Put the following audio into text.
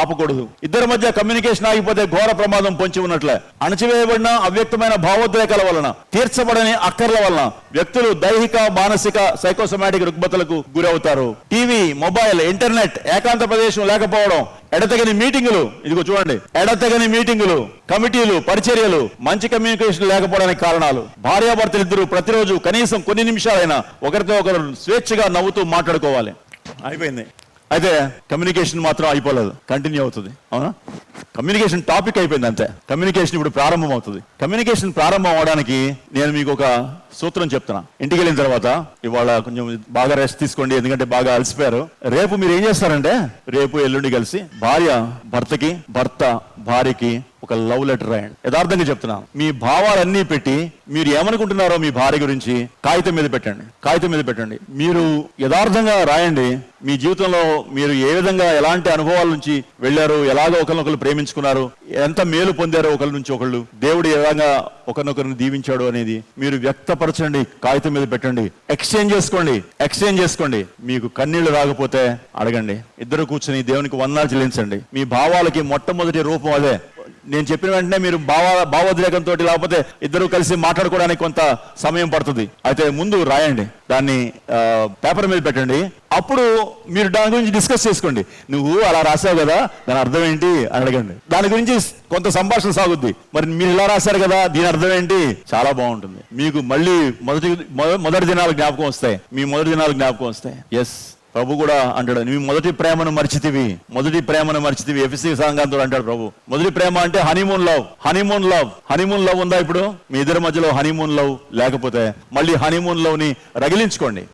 ఆపకూడదు. ఇద్దరి మధ్య కమ్యూనికేషన్ ఆగిపోతే ఘోర ప్రమాదం పొంచి ఉన్నట్లే. అణచివేయబడిన అవ్యక్తమైన భావోద్రేకాల వలన తీర్చబడని అక్కర్ల వలన వ్యక్తులు దైహిక మానసిక సైకోసమాటిక్ రుగ్మతలకు గురవుతారు. టీవీ మొబైల్ ఇంటర్నెట్ ఏకాంత ప్రదేశం లేకపోవడం ఎడతెగని మీటింగులు ఇదిగో చూడండి ఎడతెగని మీటింగులు కమిటీలు పరిచర్యలు మంచి కమ్యూనికేషన్ లేకపోవడానికి కారణాలు. భార్యాభర్తలు ఇద్దరు ప్రతిరోజు కనీసం కొన్ని నిమిషాలైనా ఒకరితో ఒకరు స్వేచ్ఛగా నవ్వుతూ మాట్లాడుకోవాలి. అయిపోయింది. అయితే కమ్యూనికేషన్ మాత్రం అయిపోలేదు. కంటిన్యూ అవుతుంది. అవునా? కమ్యూనికేషన్ టాపిక్ అయిపోయింది అంతే. కమ్యూనికేషన్ ఇప్పుడు ప్రారంభం అవుతుంది. కమ్యూనికేషన్ ప్రారంభం అవడానికి నేను మీకు ఒక సూత్రం చెప్తున్నా. ఇంటికి వెళ్ళిన తర్వాత ఇవాళ కొంచెం బాగా రెస్ట్ తీసుకోండి ఎందుకంటే బాగా అలసిపోయారు. రేపు మీరు ఏం చేస్తారంటే రేపు ఎల్లుండి కలిసి భార్య భర్తకి భర్త భార్యకి ఒక లవ్ లెటర్ రాయండి. యథార్థంగా చెప్తున్నాను మీ భావాలన్నీ పెట్టి మీరు ఏమనుకుంటున్నారో మీ భార్య గురించి కాగితం మీద పెట్టండి. కాగితం మీద పెట్టండి. మీరు యథార్థంగా రాయండి. మీ జీవితంలో మీరు ఏ విధంగా ఎలాంటి అనుభవాల నుంచి వెళ్ళారు? ఎలాగో ఒకరినొకరు ప్రేమించుకున్నారు? ఎంత మేలు పొందారో ఒకరి నుంచి ఒకళ్ళు? దేవుడు ఏ విధంగా ఒకరినొకరిని దీవించాడు అనేది మీరు వ్యక్తపరచండి. కాగితం మీద పెట్టండి. ఎక్స్చేంజ్ చేసుకోండి. ఎక్స్చేంజ్ చేసుకోండి. మీకు కన్నీళ్ళు రాకపోతే అడగండి. ఇద్దరు కూర్చొని దేవునికి వందనాలు చెల్లించండి. మీ భావాలకి మొట్టమొదటి రూపం అదే. నేను చెప్పిన వెంటనే మీరు భావ భావోద్రేకంతో లేకపోతే ఇద్దరు కలిసి మాట్లాడుకోవడానికి కొంత సమయం పడుతుంది. అయితే ముందు రాయండి. దాన్ని పేపర్ మీద పెట్టండి. అప్పుడు మీరు దాని గురించి డిస్కస్ చేసుకోండి. నువ్వు అలా రాసావు కదా దాని అర్థం ఏంటి అని అడగండి. దాని గురించి కొంత సంభాషణ సాగుద్ది. మరి మీరు ఇలా రాశారు కదా దీని అర్థం ఏంటి? చాలా బాగుంటుంది. మీకు మళ్ళీ మొదటి మొదటి దినాలు జ్ఞాపకం వస్తాయి. మీ మొదటి దినాలు జ్ఞాపకం వస్తాయి. ఎస్ ప్రభు కూడా అంటాడు నీ మొదటి ప్రేమను మర్చితివి మొదటి ప్రేమను మర్చితివి. ఎఫ్సి సంఘంతో అంటాడు ప్రభు మొదటి ప్రేమ అంటే honeymoon love honeymoon love honeymoon love ఉందా ఇప్పుడు? మీ ఇద్దరి మధ్యలో హనీమూన్ లవ్ లేకపోతే మళ్ళీ హనీమూన్ లవ్ని రగిలించుకోండి.